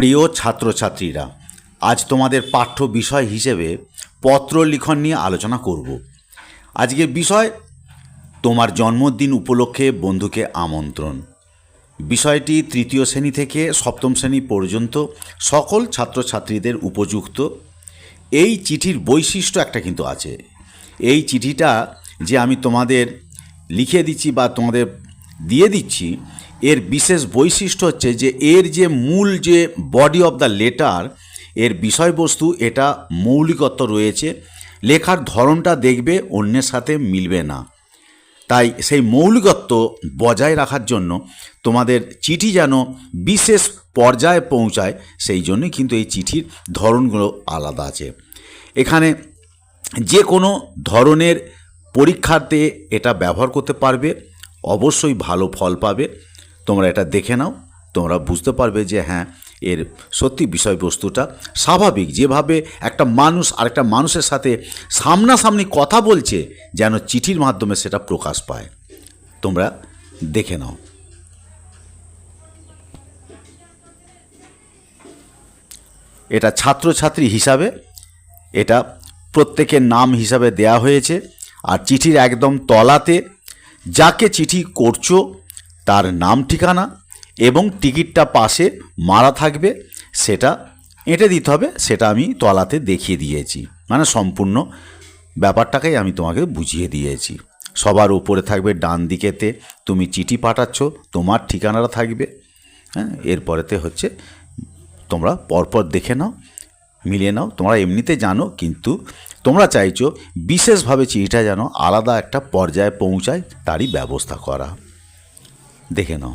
প্রিয় ছাত্রছাত্রীরা, আজ তোমাদের পাঠ্য বিষয় হিসেবে পত্র লিখন নিয়ে আলোচনা করব। আজকের বিষয়, তোমার জন্মদিন উপলক্ষে বন্ধুকে আমন্ত্রণ। বিষয়টি তৃতীয় শ্রেণি থেকে সপ্তম শ্রেণি পর্যন্ত সকল ছাত্রছাত্রীদের উপযুক্ত। এই চিঠির বৈশিষ্ট্য একটা কিন্তু আছে। এই চিঠিটা যে আমি তোমাদের লিখে দিচ্ছি বা তোমাদের দিয়ে দিচ্ছি এর বিশেষ বৈশিষ্ট্য হচ্ছে যে, এর যে মূল যে বডি অফ দ্য লেটার এর বিষয়বস্তু, এটা মৌলিকত্ব রয়েছে। লেখার ধরনটা দেখবে, অন্যের সাথে মিলবে না। তাই সেই মৌলিকত্ব বজায় রাখার জন্য তোমাদের চিঠি যেন বিশেষ পর্যায়ে পৌঁছায়, সেই জন্যই কিন্তু এই চিঠির ধরনগুলো আলাদা আছে। এখানে যে কোনো ধরনের পরীক্ষাতে এটা ব্যবহার করতে পারবে, অবশ্যই ভালো ফল পাবে। তোমরা এটা দেখে নাও, তোমরা বুঝতে পারবে যে হ্যাঁ এর সত্যি বিষয়বস্তুটা স্বাভাবিক। যেভাবে একটা মানুষ আরেকটা মানুষের সাথে সামনাসামনি কথা বলছে, যেন চিঠির মাধ্যমে সেটা প্রকাশ পায়। তোমরা দেখে নাও। এটা ছাত্রছাত্রী হিসাবে, এটা প্রত্যেকের নাম হিসাবে দেয়া হয়েছে। আর চিঠির একদম তলাতে যাকে চিঠি করছ তার নাম ঠিকানা এবং টিকিটটা পাশে মারা থাকবে, সেটা এঁটে দিতে হবে, সেটা আমি তলাতে দেখিয়ে দিয়েছি। মানে সম্পূর্ণ ব্যাপারটাকেই আমি তোমাকে বুঝিয়ে দিয়েছি। সবার উপরে থাকবে, ডান দিকেতে তুমি চিঠি পাঠাচ্ছ, তোমার ঠিকানাটা থাকবে। হ্যাঁ এরপরেতে হচ্ছে তোমরা পরপর দেখে নাও, মিলিয়ে নাও, তোমরা এমনিতে জানো, কিন্তু তোমরা চাইছো বিশেষভাবে চিঠিটা যেন আলাদা একটা পর্যায়ে পৌঁছায়, তারই ব্যবস্থা করা। দেখে নাও।